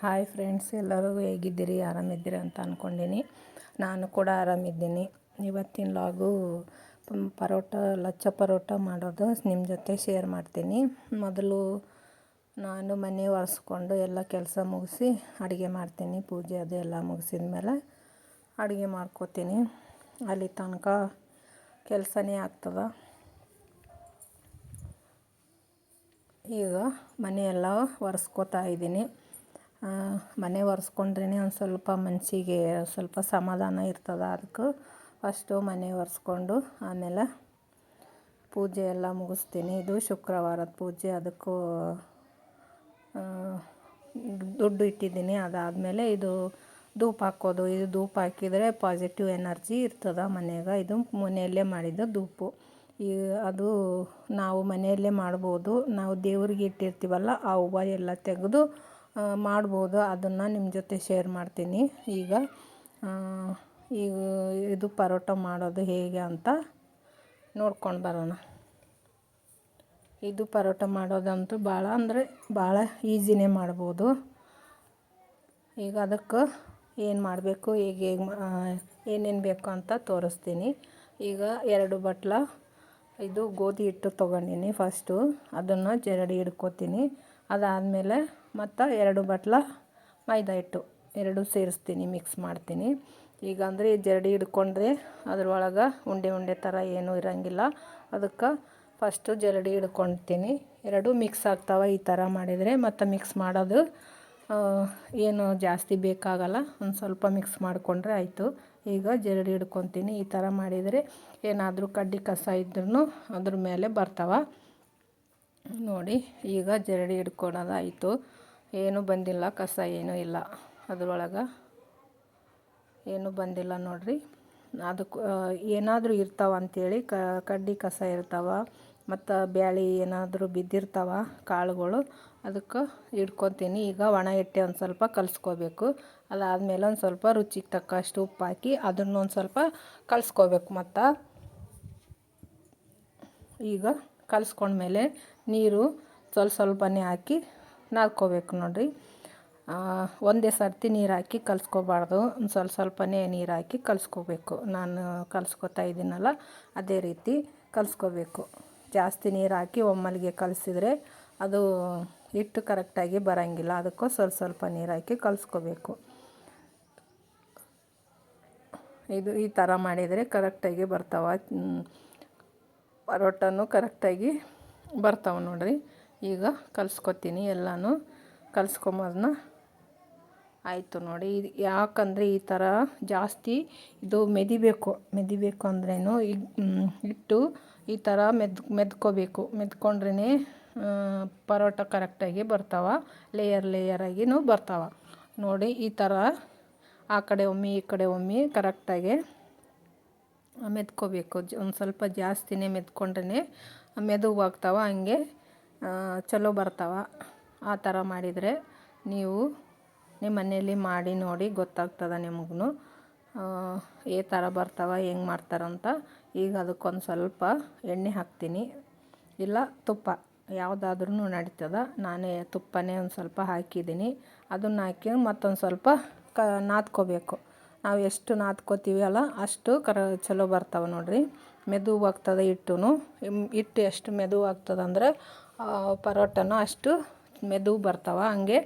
Hi friends ಎಲ್ಲರೂ ಹೇಗಿದ್ದೀರಿ? ಆರಾಮಿದ್ದೀರಿ ಅಂತ ಅಂದ್ಕೊಂಡಿನಿ ನಾನು ಕೂಡ ಆರಾಮಿದ್ದೀನಿ. ಇವತ್ತಿನ ಲಾಗು ಪರೋಟ, ಲಚ್ಚ ಪರೋಟ ಮಾಡೋದು ನಿಮ್ಮ ಜೊತೆ ಶೇರ್ ಮಾಡ್ತೀನಿ. ಮೊದಲು ನಾನು ಮನೆ ಒರೆಸ್ಕೊಂಡು ಎಲ್ಲ ಕೆಲಸ ಮುಗಿಸಿ ಅಡುಗೆ ಮಾಡ್ತೀನಿ. ಪೂಜೆ ಅದು ಎಲ್ಲ ಮುಗಿಸಿದ ಮೇಲೆ ಅಡುಗೆ ಮಾಡ್ಕೋತೀನಿ. ಅಲ್ಲಿ ತನಕ ಕೆಲಸನೇ ಆಗ್ತದೆ. ಈಗ ಮನೆಯೆಲ್ಲ ಒರೆಸ್ಕೋತಾ ಇದ್ದೀನಿ. ಮನೆ ಒರೆಸ್ಕೊಂಡ್ರೇ ಒಂದು ಸ್ವಲ್ಪ ಮನಸ್ಸಿಗೆ ಸ್ವಲ್ಪ ಸಮಾಧಾನ ಇರ್ತದೆ ಅದಕ್ಕೆ ಫಸ್ಟು ಮನೆ ಒರೆಸ್ಕೊಂಡು ಆಮೇಲೆ ಪೂಜೆ ಎಲ್ಲ ಮುಗಿಸ್ತೀನಿ. ಇದು ಶುಕ್ರವಾರದ ಪೂಜೆ, ಅದಕ್ಕೂ ದುಡ್ಡು ಇಟ್ಟಿದ್ದೀನಿ. ಅದಾದಮೇಲೆ ಇದು ಧೂಪ ಹಾಕೋದು. ಇದು ಧೂಪ ಹಾಕಿದರೆ ಪಾಸಿಟಿವ್ ಎನರ್ಜಿ ಇರ್ತದೆ ಮನೆಗೆ. ಇದು ಮನೆಯಲ್ಲೇ ಮಾಡಿದ ಧೂಪು. ಈ, ಅದು ನಾವು ಮನೆಯಲ್ಲೇ ಮಾಡ್ಬೋದು. ನಾವು ದೇವ್ರಿಗೆ ಇಟ್ಟಿರ್ತೀವಲ್ಲ, ಆ ಹೂವು ಎಲ್ಲ ತೆಗೆದು ಮಾಡ್ಬೋದು. ಅದನ್ನು ನಿಮ್ಮ ಜೊತೆ ಶೇರ್ ಮಾಡ್ತೀನಿ. ಈಗ ಈಗ ಇದು ಪರೋಟ ಮಾಡೋದು ಹೇಗೆ ಅಂತ ನೋಡ್ಕೊಂಡು ಬರೋಣ. ಇದು ಪರೋಟ ಮಾಡೋದಂತೂ ಭಾಳ ಅಂದರೆ ಭಾಳ ಈಸಿನೇ ಮಾಡ್ಬೋದು. ಈಗ ಅದಕ್ಕೆ ಏನು ಮಾಡಬೇಕು ಈಗ ಹೇಗೆ ಏನೇನು ಬೇಕು ಅಂತ ತೋರಿಸ್ತೀನಿ. ಈಗ ಎರಡು ಬಟ್ಲ, ಇದು ಗೋಧಿ ಹಿಟ್ಟು ತೊಗೊಂಡಿನಿ ಫಸ್ಟು ಅದನ್ನು ಜರಡಿ ಹಿಡ್ಕೊತೀನಿ. ಅದಾದಮೇಲೆ ಮತ್ತು ಎರಡು ಬಟ್ಲ ಮೈದಾ ಹಿಟ್ಟು, ಎರಡು ಸೇರಿಸ್ತೀನಿ ಮಿಕ್ಸ್ ಮಾಡ್ತೀನಿ. ಈಗ ಅಂದರೆ ಜರಡಿ ಹಿಡ್ಕೊಂಡ್ರೆ ಅದ್ರೊಳಗೆ ಉಂಡೆ ಉಂಡೆ ಥರ ಏನೂ ಇರೋಂಗಿಲ್ಲ. ಅದಕ್ಕೆ ಫಸ್ಟು ಜರಡಿ ಹಿಡ್ಕೊಳ್ತೀನಿ ಎರಡು ಮಿಕ್ಸ್ ಆಗ್ತಾವೆ ಈ ಥರ ಮಾಡಿದರೆ. ಮತ್ತು ಮಿಕ್ಸ್ ಮಾಡೋದು ಏನು ಜಾಸ್ತಿ ಬೇಕಾಗಲ್ಲ. ಒಂದು ಸ್ವಲ್ಪ ಮಿಕ್ಸ್ ಮಾಡಿಕೊಂಡ್ರೆ ಆಯಿತು. ಈಗ ಜರಡಿ ಹಿಡ್ಕೊತೀನಿ. ಈ ಥರ ಮಾಡಿದರೆ ಏನಾದರೂ ಕಡ್ಡಿ ಕಸ ಇದ್ರೂ ಅದ್ರ ಮೇಲೆ ಬರ್ತಾವೆ. ನೋಡಿ, ಈಗ ಜರಡಿ ಹಿಡ್ಕೊಳೋದಾಯಿತು. ಏನೂ ಬಂದಿಲ್ಲ, ಕಸ ಏನೂ ಇಲ್ಲ. ಅದ್ರೊಳಗೆ ಏನೂ ಬಂದಿಲ್ಲ ನೋಡಿರಿ. ಅದಕ್ಕೆ ಏನಾದರೂ ಇರ್ತಾವ ಅಂಥೇಳಿ ಕಡ್ಡಿ ಕಸ ಇರ್ತಾವ, ಮತ್ತು ಬ್ಯಾಳಿ ಏನಾದರೂ ಬಿದ್ದಿರ್ತಾವ ಕಾಳುಗಳು, ಅದಕ್ಕೆ ಇಟ್ಕೊತೀನಿ ಈಗ ಒಣ ಹಿಟ್ಟೆ ಒಂದು ಸ್ವಲ್ಪ ಕಲಿಸ್ಕೋಬೇಕು. ಅದಾದಮೇಲೆ ಒಂದು ಸ್ವಲ್ಪ ರುಚಿಗೆ ತಕ್ಕಷ್ಟು ಉಪ್ಪು ಹಾಕಿ ಅದನ್ನೊಂದು ಸ್ವಲ್ಪ ಕಲಿಸ್ಕೋಬೇಕು ಮತ್ತು. ಈಗ ಕಲಿಸ್ಕೊಂಡ್ಮೇಲೆ ನೀರು ಸ್ವಲ್ಪ ಸ್ವಲ್ಪನೇ ಹಾಕಿ ನಾದ್ಕೋಬೇಕು ನೋಡಿರಿ. ಒಂದೇ ಸರ್ತಿ ನೀರು ಹಾಕಿ ಕಲಸ್ಕೋಬಾರ್ದು. ಒಂದು ಸ್ವಲ್ಪ ಸ್ವಲ್ಪನೇ ನೀರು ಹಾಕಿ ಕಲಸ್ಕೋಬೇಕು. ನಾನು ಕಲಸ್ಕೋತಾ ಇದ್ದೀನಲ್ಲ, ಅದೇ ರೀತಿ ಕಲಸ್ಕೋಬೇಕು. ಜಾಸ್ತಿ ನೀರು ಹಾಕಿ ಒಮ್ಮಲಿಗೆ ಕಲಸಿದ್ರೆ ಅದು ಹಿಟ್ಟು ಕರೆಕ್ಟಾಗಿ ಬರೋಂಗಿಲ್ಲ. ಅದಕ್ಕೂ ಸ್ವಲ್ಪ ಸ್ವಲ್ಪ ನೀರು ಹಾಕಿ ಕಲಸ್ಕೋಬೇಕು. ಇದು ಈ ಥರ ಮಾಡಿದರೆ ಕರೆಕ್ಟಾಗಿ ಬರ್ತಾವೆ. ಪರೋಟನೂ ಕರೆಕ್ಟಾಗಿ ಬರ್ತಾವೆ ನೋಡಿರಿ. ಈಗ ಕಲಿಸ್ಕೊತೀನಿ ಎಲ್ಲನೂ. ಕಲಿಸ್ಕೊಂಬೋದನ್ನ ಆಯಿತು ನೋಡಿ, ಇದು ಯಾಕಂದರೆ ಈ ಥರ ಜಾಸ್ತಿ ಇದು ಮೆದಿಬೇಕು. ಮೆದಿಬೇಕು ಅಂದ್ರೇನು ಹಿಟ್ಟು ಈ ಥರ ಮೆದ್, ಮೆದ್ಕೋಬೇಕು. ಮೆದ್ಕೊಂಡ್ರೇ ಪರೋಟ ಕರೆಕ್ಟಾಗಿ ಬರ್ತಾವೆ. ಲೇಯರ್ ಲೇಯರಾಗಿನೂ ಬರ್ತಾವೆ. ನೋಡಿ, ಈ ಥರ ಆ ಕಡೆ ಒಮ್ಮೆ ಈ ಕಡೆ ಒಮ್ಮೆ ಕರೆಕ್ಟಾಗಿ ಮೆದ್ಕೋಬೇಕು ಒಂದು ಸ್ವಲ್ಪ ಜಾಸ್ತಿನೇ ಮೆದ್ಕೊಂಡ್ರೆ ಮೆದುವಾಗ್ತಾವೆ ಹಂಗೆ ಚಲೋ ಬರ್ತಾವೆ. ಆ ಥರ ಮಾಡಿದರೆ ನೀವು ನಿಮ್ಮ ಮಾಡಿ ನೋಡಿ ಗೊತ್ತಾಗ್ತದೆ ನಿಮಗೂ ಏ ಥರ ಬರ್ತಾವೆ, ಹೆಂಗೆ ಮಾಡ್ತಾರಂತ. ಈಗ ಅದಕ್ಕೊಂದು ಸ್ವಲ್ಪ ಎಣ್ಣೆ ಹಾಕ್ತೀನಿ. ಇಲ್ಲ, ತುಪ್ಪ. ಯಾವುದಾದ್ರೂ ನಡೀತದೆ. ನಾನೇ ತುಪ್ಪನೇ ಒಂದು ಸ್ವಲ್ಪ ಹಾಕಿದ್ದೀನಿ. ಅದನ್ನು ಹಾಕಿ ಮತ್ತೊಂದು ಸ್ವಲ್ಪ ಕ, ನಾದ್ಕೋಬೇಕು. ನಾವು ಎಷ್ಟು ನಾದ್ಕೋತೀವಿ ಅಲ್ಲ ಅಷ್ಟು ಕರ ಚಲೋ ಬರ್ತವೆ ನೋಡಿರಿ. ಮೆದುವಾಗ್ತದೆ ಹಿಟ್ಟು ಹಿಟ್ಟು ಎಷ್ಟು ಮೆದುವಾಗ್ತದೆ ಅಂದ್ರೆ ಪರೋಟನೂ ಅಷ್ಟು ಮೆದು ಬರ್ತಾವೆ, ಹಂಗೆ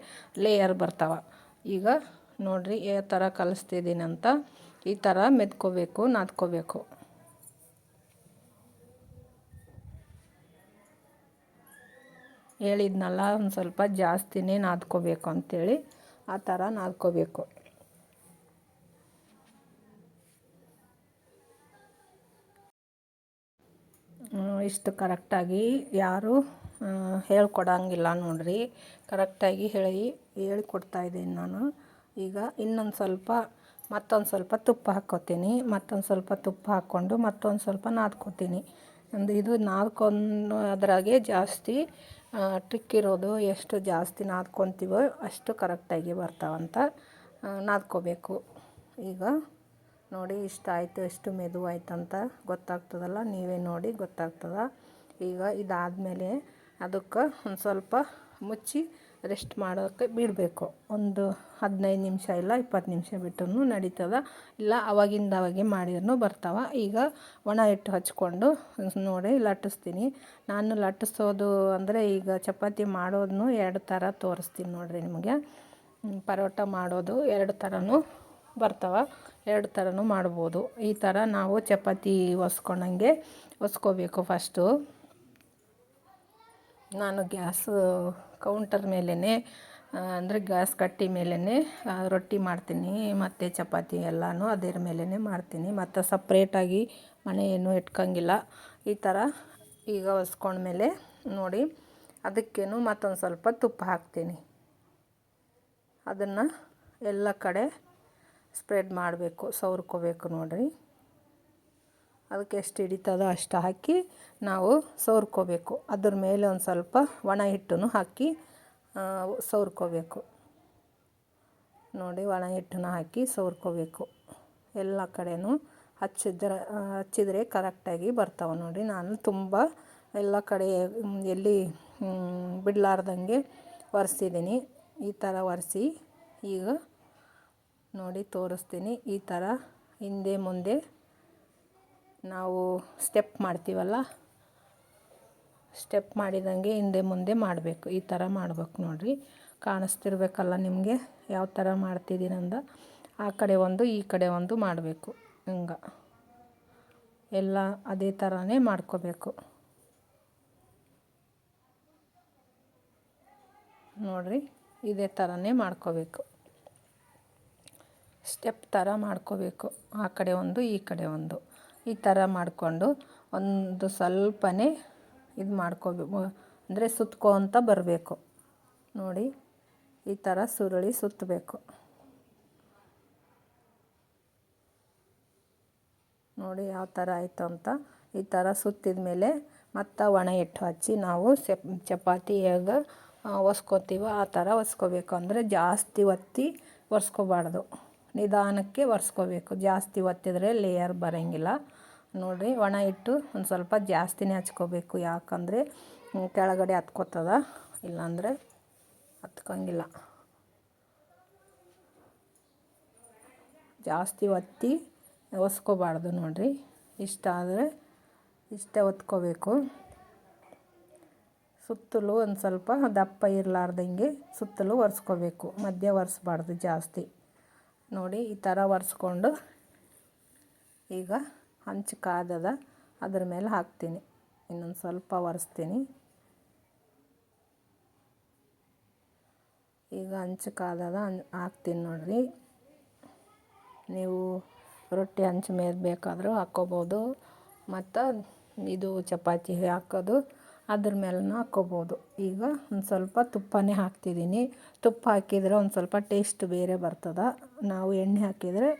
ಲೇಯರ್ ಬರ್ತಾವೆ. ಈಗ ನೋಡಿರಿ ಯಾವ ಥರ ಕಲಿಸ್ತಿದ್ದೀನಿ ಅಂತ. ಈ ಥರ ಮೆದ್ಕೋಬೇಕು, ನಾದ್ಕೋಬೇಕು. ಹೇಳಿದ್ನಲ್ಲ, ಒಂದು ಸ್ವಲ್ಪ ಜಾಸ್ತಿನೇ ನಾದ್ಕೋಬೇಕು ಅಂಥೇಳಿ ಆ ಥರ ನಾದ್ಕೋಬೇಕು. ಇಷ್ಟು ಕರೆಕ್ಟಾಗಿ ಯಾರೂ ಹೇಳ್ಕೊಡಂಗಿಲ್ಲ ನೋಡಿರಿ. ಕರೆಕ್ಟಾಗಿ ಹೇಳಿ ಹೇಳ್ಕೊಡ್ತಾಯಿದ್ದೀನಿ ನಾನು. ಈಗ ಇನ್ನೊಂದು ಸ್ವಲ್ಪ, ಮತ್ತೊಂದು ಸ್ವಲ್ಪ ತುಪ್ಪ ಹಾಕ್ಕೋತೀನಿ. ಮತ್ತೊಂದು ಸ್ವಲ್ಪ ತುಪ್ಪ ಹಾಕ್ಕೊಂಡು ಮತ್ತೊಂದು ಸ್ವಲ್ಪ ನಾದ್ಕೋತೀನಿ. ಒಂದು ಇದು ನಾದ್ಕೊಂಡು ಅದರಾಗೆ ಜಾಸ್ತಿ ಟ್ರಿಕ್ ಇರೋದು ಎಷ್ಟು ಜಾಸ್ತಿ ನಾದ್ಕೊತೀವೋ ಅಷ್ಟು ಕರೆಕ್ಟಾಗಿ ಬರ್ತಾವಂತ ನಾದ್ಕೋಬೇಕು. ಈಗ ನೋಡಿ ಇಷ್ಟ ಆಯಿತು, ಎಷ್ಟು ಮೆದು ಆಯ್ತಂತ ಗೊತ್ತಾಗ್ತದಲ್ಲ? ನೀವೇ ನೋಡಿ ಗೊತ್ತಾಗ್ತದ? ಈಗ ಇದಾದಮೇಲೆ ಅದಕ್ಕೆ ಒಂದು ಸ್ವಲ್ಪ ಮುಚ್ಚಿ ರೆಸ್ಟ್ ಮಾಡೋಕ್ಕೆ ಬಿಡಬೇಕು. ಒಂದು ಹದಿನೈದು ನಿಮಿಷ ಇಲ್ಲ, ಇಪ್ಪತ್ತು ನಿಮಿಷ ಬಿಟ್ಟು ನಡೀತದೆ. ಇಲ್ಲ, ಅವಾಗಿಂದ ಅವಾಗೆ ಮಾಡಿದ್ರೂ ಬರ್ತಾವೆ. ಈಗ ಒಣ ಹಿಟ್ಟು ಹಚ್ಕೊಂಡು ನೋಡಿ ಲಟ್ಟಿಸ್ತೀನಿ. ನಾನು ಲಟ್ಟಿಸೋದು ಅಂದರೆ ಈಗ ಚಪಾತಿ ಮಾಡೋದನ್ನು ಎರಡು ಥರ ತೋರಿಸ್ತೀನಿ ನೋಡಿರಿ ನಿಮಗೆ. ಪರೋಟ ಮಾಡೋದು ಎರಡು ಥರನೂ ಬರ್ತಾವೆ, ಎರಡು ಥರನೂ ಮಾಡ್ಬೋದು. ಈ ಥರ ನಾವು ಚಪಾತಿ ಒಸ್ಕೊಂಡಂಗೆ ಒಸ್ಕೋಬೇಕು ಫಸ್ಟು ನಾನು ಗ್ಯಾಸ್ ಕೌಂಟರ್ ಮೇಲೇ ಅಂದರೆ ಗ್ಯಾಸ್ ಕಟ್ಟಿ ಮೇಲೇ ರೊಟ್ಟಿ ಮಾಡ್ತೀನಿ, ಮತ್ತು ಚಪಾತಿ ಎಲ್ಲನೂ ಅದರ ಮೇಲೇ ಮಾಡ್ತೀನಿ. ಮತ್ತು ಸಪ್ರೇಟಾಗಿ ಮನೆ ಏನೂ ಇಟ್ಕೊಂಗಿಲ್ಲ. ಈ ಥರ ಈಗ ಒಸ್ಕೊಂಡ್ಮೇಲೆ ನೋಡಿ, ಅದಕ್ಕೇನು ಮತ್ತೊಂದು ಸ್ವಲ್ಪ ತುಪ್ಪ ಹಾಕ್ತೀನಿ. ಅದನ್ನು ಎಲ್ಲ ಕಡೆ ಸ್ಪ್ರೆಡ್ ಮಾಡಬೇಕು, ಸವ್ರ್ಕೋಬೇಕು ನೋಡಿರಿ. ಅದಕ್ಕೆ ಎಷ್ಟು ಹಿಡಿತದೋ ಅಷ್ಟು ಹಾಕಿ ನಾವು ಸವ್ರ್ಕೋಬೇಕು. ಅದ್ರ ಮೇಲೆ ಒಂದು ಸ್ವಲ್ಪ ಒಣ ಹಿಟ್ಟನ್ನು ಹಾಕಿ ಸವ್ರ್ಕೋಬೇಕು. ನೋಡಿ, ಒಣ ಹಿಟ್ಟನ್ನು ಹಾಕಿ ಸವ್ರ್ಕೋಬೇಕು. ಎಲ್ಲ ಕಡೆಯೂ ಹಚ್ಚಿದ್ರೆ, ಹಚ್ಚಿದರೆ ಕರೆಕ್ಟಾಗಿ ಬರ್ತಾವೆ ನೋಡಿ ನಾನು ತುಂಬ ಎಲ್ಲ ಕಡೆ ಎಲ್ಲಿ ಬಿಡಲಾರ್ದಂಗೆ ಒರೆಸಿದ್ದೀನಿ. ಈ ಥರ ಒರೆಸಿ ಈಗ ನೋಡಿ ತೋರಿಸ್ತೀನಿ. ಈ ಥರ ಹಿಂದೆ ಮುಂದೆ ನಾವು ಸ್ಟೆಪ್ ಮಾಡ್ತೀವಲ್ಲ? ಸ್ಟೆಪ್ ಮಾಡಿದಂಗೆ ಹಿಂದೆ ಮುಂದೆ ಮಾಡಬೇಕು. ಈ ಥರ ಮಾಡ್ಬೇಕು ನೋಡಿರಿ. ಕಾಣಿಸ್ತಿರ್ಬೇಕಲ್ಲ ನಿಮಗೆ? ಯಾವ ಥರ ಮಾಡ್ತಿದ್ದೀನಂದ ಆ ಕಡೆ ಒಂದು, ಈ ಕಡೆ ಒಂದು ಮಾಡಬೇಕು. ಹಿಂಗೆ. ಎಲ್ಲ ಅದೇ ಥರನೇ ಮಾಡ್ಕೋಬೇಕು. ನೋಡಿರಿ, ಇದೇ ಥರನೇ ಮಾಡ್ಕೋಬೇಕು. ಸ್ಟೆಪ್ ಥರ ಮಾಡ್ಕೋಬೇಕು. ಆ ಕಡೆ ಒಂದು, ಈ ಕಡೆ ಒಂದು. ಈ ಥರ ಮಾಡಿಕೊಂಡು ಒಂದು ಸ್ವಲ್ಪನೇ ಇದು ಮಾಡ್ಕೋಬೇಕು. ಅಂದರೆ ಸುತ್ಕೊತ ಬರಬೇಕು. ನೋಡಿ, ಈ ಥರ ಸುರುಳಿ ಸುತ್ತಬೇಕು. ನೋಡಿ, ಯಾವ ಥರ ಆಯಿತು ಅಂತ. ಈ ಥರ ಸುತ್ತಿದ ಮೇಲೆ ಮತ್ತು ಒಣ ಹಿಟ್ಟು ಹಚ್ಚಿ ನಾವು ಸೆಪ್, ಚಪಾತಿ ಹೇಗೆ ಒಸ್ಕೋತೀವೋ ಆ ಥರ ಒಸ್ಕೋಬೇಕು. ಅಂದರೆ ಜಾಸ್ತಿ ಒತ್ತಿ ಒರೆಸ್ಕೋಬಾರ್ದು. ನಿಧಾನಕ್ಕೆ ಒರೆಸ್ಕೋಬೇಕು. ಜಾಸ್ತಿ ಒತ್ತಿದರೆ ಲೇಯರ್ ಬರೋಂಗಿಲ್ಲ. ನೋಡಿರಿ, ಒಣ ಇಟ್ಟು ಒಂದು ಸ್ವಲ್ಪ ಜಾಸ್ತಿನೇ ಹಚ್ಕೋಬೇಕು. ಯಾಕಂದರೆ ಕೆಳಗಡೆ ಹತ್ಕೋತದ, ಇಲ್ಲಾಂದರೆ ಹತ್ಕೊಂಗಿಲ್ಲ. ಜಾಸ್ತಿ ಒತ್ತಿ ಒಸ್ಕೋಬಾರ್ದು ನೋಡಿರಿ. ಇಷ್ಟ ಆದರೆ ಇಷ್ಟೇ ಒತ್ಕೋಬೇಕು. ಸುತ್ತಲೂ ಒಂದು ಸ್ವಲ್ಪ ದಪ್ಪ ಇರಲಾರ್ದಂಗೆ ಸುತ್ತಲೂ ಒರೆಸ್ಕೋಬೇಕು. ಮಧ್ಯ ಒರೆಸ್ಬಾರ್ದು ಜಾಸ್ತಿ. ನೋಡಿ, ಈ ಥರ ಒರೆಸ್ಕೊಂಡು ಈಗ ಹಂಚು ಕಾದದ, ಅದ್ರ ಮೇಲೆ ಹಾಕ್ತೀನಿ. ಇನ್ನೊಂದು ಸ್ವಲ್ಪ ಒರೆಸ್ತೀನಿ. ಈಗ ಹಂಚು ಕಾದದ ಹಾಕ್ತೀನಿ ನೋಡಿರಿ. ನೀವು ರೊಟ್ಟಿ ಹಂಚು ಮೇಲೆ ಬೇಕಾದರೂ ಹಾಕ್ಕೋಬೋದು. ಮತ್ತು ಇದು ಚಪಾತಿ ಹಾಕೋದು. ಅದ್ರ ಮೇಲೂ ಹಾಕ್ಕೋಬೋದು. ಈಗ ಒಂದು ಸ್ವಲ್ಪ ತುಪ್ಪನೇ ಹಾಕ್ತಿದ್ದೀನಿ. ತುಪ್ಪ ಹಾಕಿದರೆ ಒಂದು ಸ್ವಲ್ಪ ಟೇಸ್ಟ್ ಬೇರೆ ಬರ್ತದೆ. ನಾವು ಎಣ್ಣೆ ಹಾಕಿದರೆ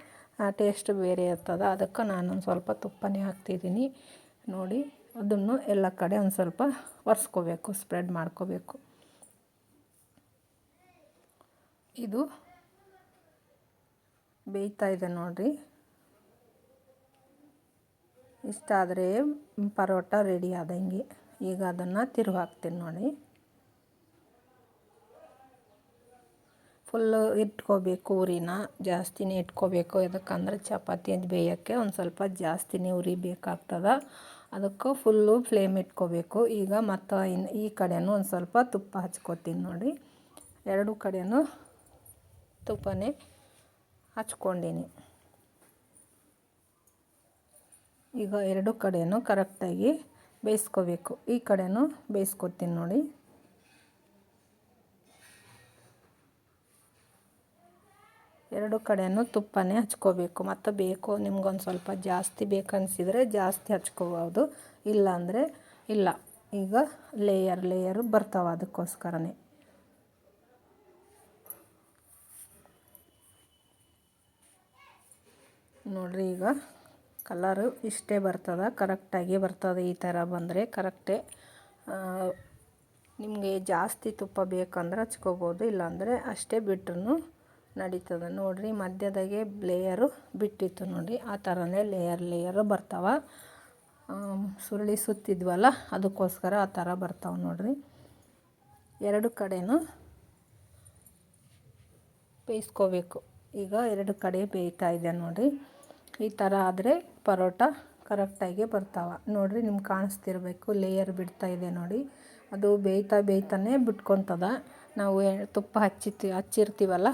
ಆ ಟೇಸ್ಟ್ ಬೇರೆ ಇರ್ತದೆ. ಅದಕ್ಕೆ ನಾನೊಂದು ಸ್ವಲ್ಪ ತುಪ್ಪನೇ ಹಾಕ್ತಿದ್ದೀನಿ. ನೋಡಿ, ಅದನ್ನು ಎಲ್ಲ ಕಡೆ ಒಂದು ಸ್ವಲ್ಪ ಒರೆಸ್ಕೋಬೇಕು, ಸ್ಪ್ರೆಡ್ ಮಾಡ್ಕೋಬೇಕು. ಇದು ಬೇಯ್ತಾ ಇದೆ ನೋಡಿರಿ. ಇಷ್ಟ ಆದರೆ ಪರೋಟ ರೆಡಿ ಆದಂಗೆ. ಈಗ ಅದನ್ನು ತಿರುಗಿ ಹಾಕ್ತೀನಿ ನೋಡಿ. ಫುಲ್ಲು ಇಟ್ಕೋಬೇಕು ಉರಿನ, ಜಾಸ್ತಿನೇ ಇಟ್ಕೋಬೇಕು. ಯಾಕಂದ್ರೆ ಚಪಾತಿ ಅಂತ ಬೇಯೋಕ್ಕೆ ಒಂದು ಸ್ವಲ್ಪ ಜಾಸ್ತಿನೇ ಉರಿ ಬೇಕಾಗ್ತದೆ ಅದಕ್ಕೆ ಫುಲ್ಲು ಫ್ಲೇಮ್ ಇಟ್ಕೋಬೇಕು. ಈಗ ಮತ್ತು ಇನ್ನು ಈ ಕಡೆಯೂ ಒಂದು ಸ್ವಲ್ಪ ತುಪ್ಪ ಹಚ್ಕೋತೀನಿ ನೋಡಿ. ಎರಡು ಕಡೆಯೂ ತುಪ್ಪನೇ ಹಚ್ಕೊಂಡೀನಿ. ಈಗ ಎರಡು ಕಡೆಯೂ ಕರೆಕ್ಟಾಗಿ ಬೇಯಿಸ್ಕೋಬೇಕು. ಈ ಕಡೆಯೂ ಬೇಯಿಸ್ಕೊತೀನಿ ನೋಡಿ. ಎರಡು ಕಡೆಯೂ ತುಪ್ಪನೇ ಹಚ್ಕೋಬೇಕು. ಮತ್ತು ಬೇಕು, ನಿಮ್ಗೊಂದು ಸ್ವಲ್ಪ ಜಾಸ್ತಿ ಬೇಕನ್ನಿಸಿದರೆ ಜಾಸ್ತಿ ಹಚ್ಕೋಬೋದು ಇಲ್ಲಾಂದರೆ ಇಲ್ಲ. ಈಗ ಲೇಯರ್ ಲೇಯರ್ ಬರ್ತಾವೆ ಅದಕ್ಕೋಸ್ಕರನೇ. ನೋಡಿರಿ ಈಗ ಕಲರು ಇಷ್ಟೇ ಬರ್ತದೆ ಕರೆಕ್ಟಾಗಿ ಬರ್ತದೆ ಈ ಥರ ಬಂದರೆ ಕರೆಕ್ಟೇ ನಿಮಗೆ ಜಾಸ್ತಿ ತುಪ್ಪ ಬೇಕಂದ್ರೆ ಹಚ್ಕೋಬೋದು, ಇಲ್ಲಾಂದರೆ ಅಷ್ಟೇ ಬಿಟ್ರೂ ನಡೀತದೆ. ನೋಡಿರಿ, ಮಧ್ಯದಾಗೆ ಲೇಯರು ಬಿಟ್ಟಿತ್ತು ನೋಡಿ, ಆ ಥರನೇ ಲೇಯರ್ ಲೇಯರು ಬರ್ತಾವೆ. ಸುರುಳಿ ಸುತ್ತಿದ್ವಲ್ಲ, ಅದಕ್ಕೋಸ್ಕರ ಆ ಥರ ಬರ್ತಾವೆ ನೋಡಿರಿ. ಎರಡು ಕಡೆಯೂ ಬೇಯಿಸ್ಕೋಬೇಕು. ಈಗ ಎರಡು ಕಡೆ ಬೇಯ್ತಾ ಇದೆ ನೋಡಿರಿ. ಈ ಥರ ಆದರೆ ಪರೋಟ ಕರೆಕ್ಟಾಗಿ ಬರ್ತಾವೆ. ನೋಡಿರಿ ನಿಮ್ಗೆ ಕಾಣಿಸ್ತಿರ್ಬೇಕು ಲೇಯರ್ ಬಿಡ್ತಾ ಇದೆ ನೋಡಿ. ಅದು ಬೇಯ್ತಾ ಬೇಯ್ತಾನೆ ಬಿಟ್ಕೊತದ. ನಾವು ತುಪ್ಪ ಹಚ್ಚಿ ಹಚ್ಚಿರ್ತೀವಲ್ಲ?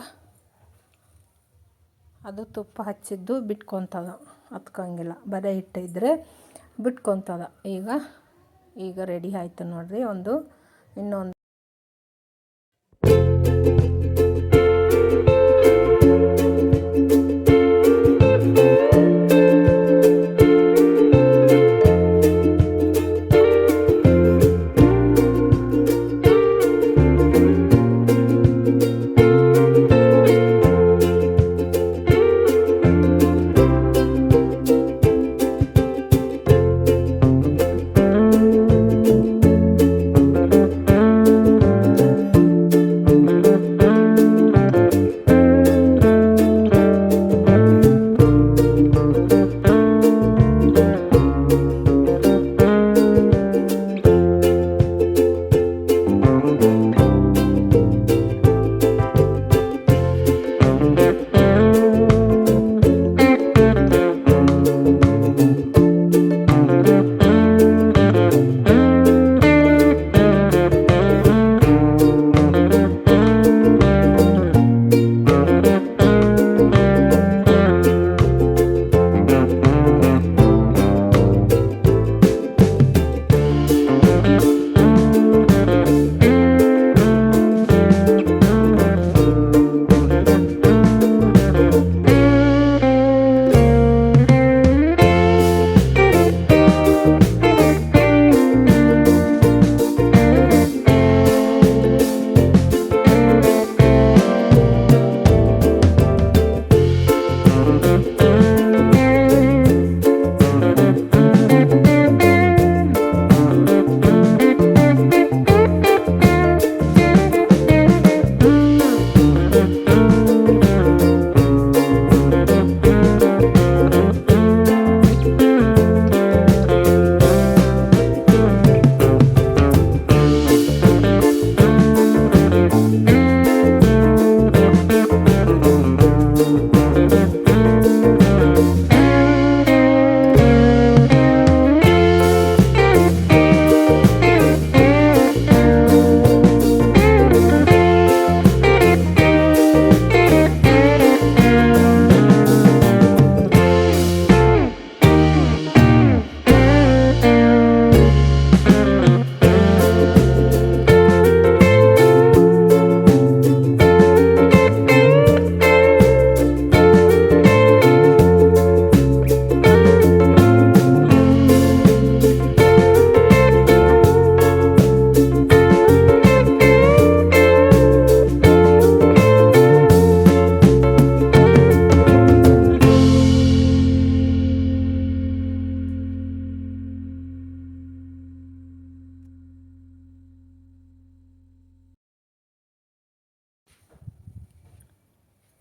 ಅದು ತುಪ್ಪ ಹಚ್ಚಿದ್ದು ಬಿಟ್ಕೊತದ. ಹತ್ಕೊಂಗಿಲ್ಲ ಬದೆ ಇಟ್ಟಿದ್ರೆ ಬಿಟ್ಕೊತದ. ಈಗ ಈಗ ರೆಡಿ ಆಯಿತು ನೋಡಿರಿ. ಒಂದು, ಇನ್ನೊಂದು.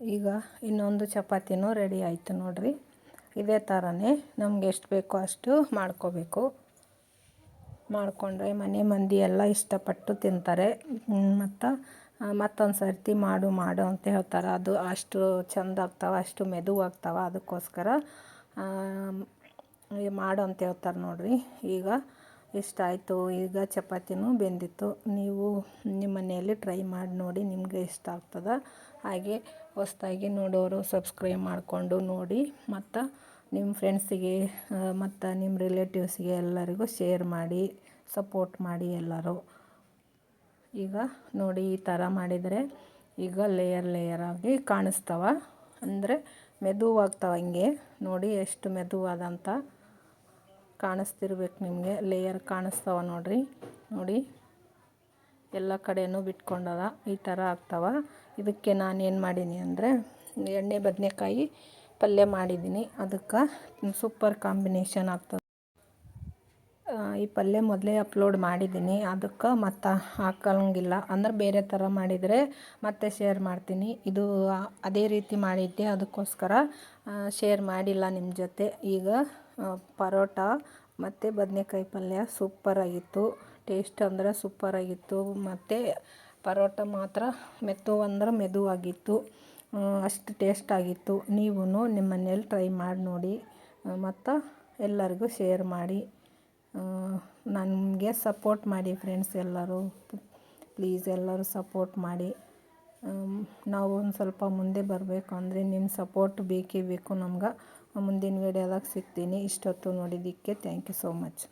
ಈಗ ಇನ್ನೊಂದು ಚಪಾತಿನೂ ರೆಡಿ ಆಯಿತು ನೋಡಿರಿ. ಇದೇ ಥರನೇ ನಮ್ಗೆ ಎಷ್ಟು ಬೇಕೋ ಅಷ್ಟು ಮಾಡ್ಕೋಬೇಕು. ಮಾಡಿಕೊಂಡ್ರೆ ಮನೆ ಮಂದಿ ಎಲ್ಲ ಇಷ್ಟಪಟ್ಟು ತಿಂತಾರೆ. ಮತ್ತು ಮತ್ತೊಂದು ಸರ್ತಿ ಮಾಡು ಮಾಡು ಅಂತ ಹೇಳ್ತಾರೆ. ಅದು ಅಷ್ಟು ಚೆಂದ ಆಗ್ತಾವೆ, ಅಷ್ಟು ಮೆದು ಆಗ್ತಾವೆ. ಅದಕ್ಕೋಸ್ಕರ ಮಾಡು ಅಂತ ಹೇಳ್ತಾರೆ ನೋಡಿರಿ. ಈಗ ಇಷ್ಟ ಆಯಿತು ಈಗ ಚಪಾತಿನೂ ಬೆಂದಿತ್ತು. ನೀವು ನಿಮ್ಮ ಮನೆಯಲ್ಲಿ ಟ್ರೈ ಮಾಡಿ ನೋಡಿ ನಿಮಗೆ ಇಷ್ಟ ಆಗ್ತದೆ. ಹಾಗೆ ಹೊಸ್ದಾಗಿ ನೋಡೋರು ಸಬ್ಸ್ಕ್ರೈಬ್ ಮಾಡಿಕೊಂಡು ನೋಡಿ. ಮತ್ತು ನಿಮ್ಮ ಫ್ರೆಂಡ್ಸಿಗೆ ಮತ್ತು ನಿಮ್ಮ ರಿಲೇಟಿವ್ಸ್ಗೆ ಎಲ್ಲರಿಗೂ ಶೇರ್ ಮಾಡಿ ಸಪೋರ್ಟ್ ಮಾಡಿ ಎಲ್ಲರೂ. ಈಗ ನೋಡಿ ಈ ಥರ ಮಾಡಿದರೆ ಈಗ ಲೇಯರ್ ಲೇಯರಾಗಿ ಕಾಣಿಸ್ತವ. ಅಂದರೆ ಮೆದುವಾಗ್ತವೆ ಹಂಗೆ. ನೋಡಿ ಎಷ್ಟು ಮೆದುವಾದಂಥ ಕಾಣಿಸ್ತಿರ್ಬೇಕು ನಿಮಗೆ. ಲೇಯರ್ ಕಾಣಿಸ್ತಾವ ನೋಡಿರಿ. ನೋಡಿ. ಎಲ್ಲ ಕಡೆಯೂ ಬಿಟ್ಕೊಂಡದ. ಈ ಥರ ಆಗ್ತಾವ. ಇದಕ್ಕೆ ನಾನು ಏನು ಮಾಡೀನಿ ಅಂದರೆ ಎಣ್ಣೆ, ಬದನೆಕಾಯಿ ಪಲ್ಯ ಮಾಡಿದ್ದೀನಿ ಅದಕ್ಕೆ ಸೂಪರ್ ಕಾಂಬಿನೇಷನ್ ಆಗ್ತದೆ. ಈ ಪಲ್ಯ ಮೊದಲೇ ಅಪ್ಲೋಡ್ ಮಾಡಿದ್ದೀನಿ ಅದಕ್ಕೆ ಮತ್ತೆ ಹಾಕಂಗಿಲ್ಲ. ಅಂದ್ರೆ ಬೇರೆ ಥರ ಮಾಡಿದರೆ ಮತ್ತೆ ಶೇರ್ ಮಾಡ್ತೀನಿ. ಇದು ಅದೇ ರೀತಿ ಮಾಡಿದ್ದೆ. ಅದಕ್ಕೋಸ್ಕರ ಶೇರ್ ಮಾಡಿಲ್ಲ ನಿಮ್ಮ ಜೊತೆ. ಈಗ ಪರೋಟ ಮತ್ತು ಬದನೆಕಾಯಿ ಪಲ್ಯ ಸೂಪರಾಗಿತ್ತು. ಟೇಸ್ಟ್ ಅಂದರೆ ಸೂಪರಾಗಿತ್ತು. ಮತ್ತು ಪರೋಟ ಮಾತ್ರ ಮೆತ್ತು ಅಂದ್ರೆ ಮೆದುವಾಗಿತ್ತು. ಅಷ್ಟು ಟೇಸ್ಟ್ ಆಗಿತ್ತು. ನೀವು ನಿಮ್ಮ ಮನೇಲಿ ಟ್ರೈ ಮಾಡಿ ನೋಡಿ. ಮತ್ತು ಎಲ್ಲರಿಗೂ ಶೇರ್ ಮಾಡಿ. ನನಗೆ ಸಪೋರ್ಟ್ ಮಾಡಿ ಫ್ರೆಂಡ್ಸ್ ಎಲ್ಲರೂ. ಪ್ಲೀಸ್ ಎಲ್ಲರೂ ಸಪೋರ್ಟ್ ಮಾಡಿ. ನಾವು ಒಂದು ಸ್ವಲ್ಪ ಮುಂದೆ ಬರಬೇಕು ಅಂದರೆ ನಿಮ್ಮ ಸಪೋರ್ಟ್ ಬೇಕೇ ಬೇಕು ನಮ್ಗೆ. ಮುಂದಿನ ವೀಡಿಯೋದಾಗ ಸಿಗ್ತೀನಿ. ಇಷ್ಟೊತ್ತು ನೋಡಿದ್ದಕ್ಕೆ ಥ್ಯಾಂಕ್ ಯು ಸೋ ಮಚ್